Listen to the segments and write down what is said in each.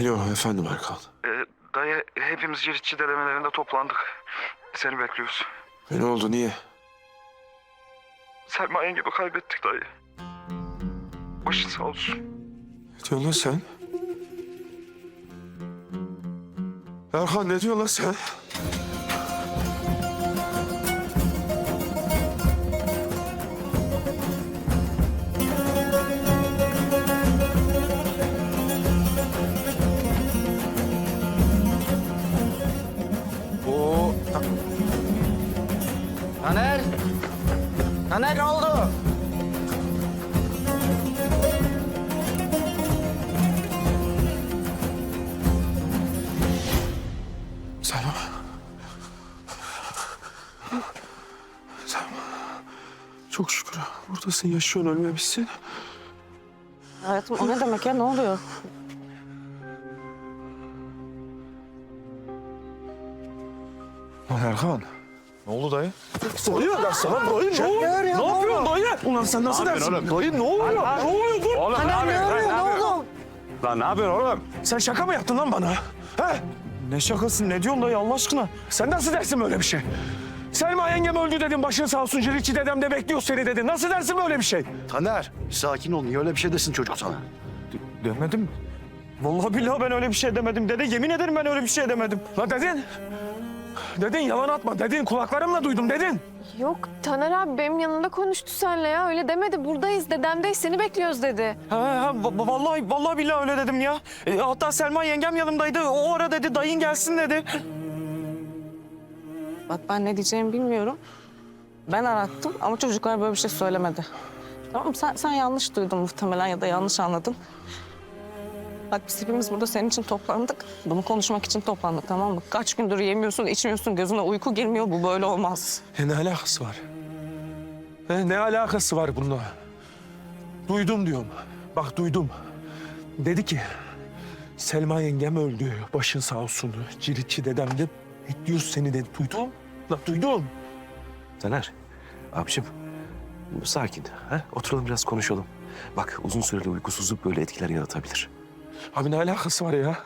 Alo efendim Erkan. Ee, dayı hepimiz Ciritçi dedemin evinde toplandık. Seni bekliyoruz. E, ne oldu niye? Selma yengemi kaybettik dayı. Başın sağ olsun. Ne diyorsun sen? Erkan ne diyorsun lan sen? Oo. Taner. Taner ne oldu? Çok şükür buradasın yaşıyorsun ölmemişsin. Hayatım o ne demek ya ne oluyor? Lan Erkan. Ne oldu dayı? Dayı ya sana dayı ne oluyor? Ne yapıyorsun dayı? Ulan sen nasıl dersin? Dayı ne oluyor? Ne oluyor dur? Oğlum ne oluyor ne oldu? Lan ne yapıyorsun oğlum? Sen şaka mı yaptın lan bana? He? Ne şakası? Ne diyorsun dayı Allah aşkına? Sen nasıl dersin böyle bir şey? Selma yengem öldü dedin, başın sağ olsun Ciritçi dedem de bekliyor seni dedin. Nasıl dersin böyle bir şey? Taner, sakin ol. Niye öyle bir şey desin çocuk sana? Demedim. Vallahi billahi ben öyle bir şey demedim. Dede yemin ederim ben öyle bir şey demedim. La dedin. Dedin yalan atma. Dedin kulaklarımla duydum dedin. Yok Taner abi benim yanında konuştu seninle ya öyle demedi buradayız dedemdeyiz seni bekliyoruz dedi. Ha, ha va- vallahi vallahi billahi öyle dedim ya. E, hatta Selma yengem yanımdaydı. O ara dedi dayın gelsin dedi. Bak ben ne diyeceğimi bilmiyorum. Ben arattım ama çocuklar böyle bir şey söylemedi. Tamam sen, sen yanlış duydun muhtemelen ya da yanlış anladın. Bak biz hepimiz burada senin için toplandık. Bunu konuşmak için toplandık tamam mı? Kaç gündür yemiyorsun, içmiyorsun, gözüne uyku girmiyor. Bu böyle olmaz. E, ne alakası var? E, ne alakası var bununla? Duydum diyorum. Bak duydum. Dedi ki Selma yengem öldü. Başın sağ olsun. Ciritçi dedem de bekliyor seni dedi. Duydum. La duydum. Taner, abiciğim sakin. Ha? Oturalım biraz konuşalım. Bak uzun süreli uykusuzluk böyle etkiler yaratabilir. Abi ne alakası var ya?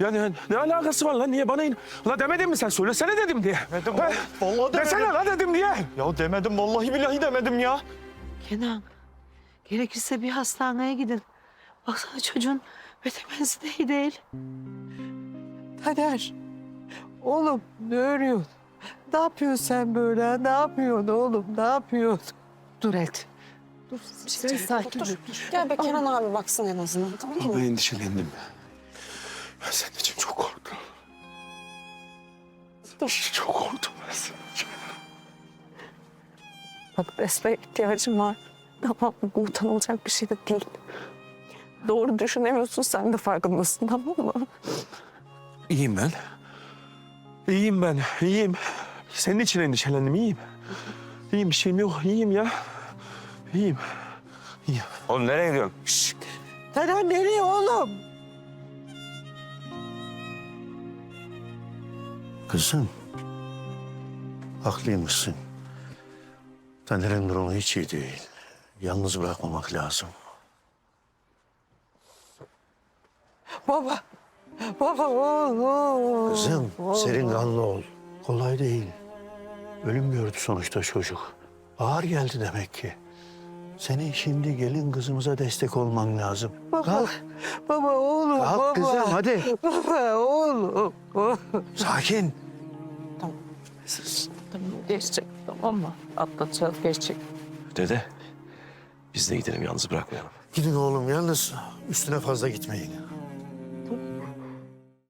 Ya ne, ne alakası var lan? Niye bana in... La demedin mi sen? Söylesene dedim diye. Demedim, He? vallahi demedim. Desene la dedim diye. Ya demedim vallahi billahi demedim ya. Kenan, gerekirse bir hastaneye gidin. Baksana çocuğun vetemensi de iyi değil. Taner, oğlum ne örüyorsun? Ne yapıyorsun sen böyle? Ne yapıyorsun oğlum? Ne yapıyorsun? Dur et. Dur, sen sakin ol. Gel be Kenan abi baksın en azından tamam mı? Ben endişelendim. Ben senin için çok korktum. Çok korktum ben senin için. Bak desteğe ihtiyacım var. Ama bu utanılacak bir şey de değil. Doğru düşünemiyorsun sen de farkındasın tamam mı? İyiyim ben. İyiyim ben, iyiyim. Senin için endişelendim, iyiyim. İyiyim, bir şeyim yok, iyiyim ya. İyiyim. İyiyim. Oğlum nereye gidiyorsun? Şşş. Taner nereye oğlum? Kızım, haklıymışsın. Taner'in durumu hiç iyi değil. Yalnız bırakmamak lazım. Baba. Kızım, oğlum. serin kanlı ol. Kolay değil. Ölüm gördü sonuçta çocuk. Ağır geldi demek ki. Senin şimdi gelin kızımıza destek olman lazım. Baba, Kalk, baba oğlum, kalk baba. kızım hadi. Baba oğlum. Sakin. Tamam geçecek tamam mı? Atlatacağız geçecek. Dede, biz de gidelim yalnız bırakmayalım. Gidin oğlum yalnız üstüne fazla gitmeyin.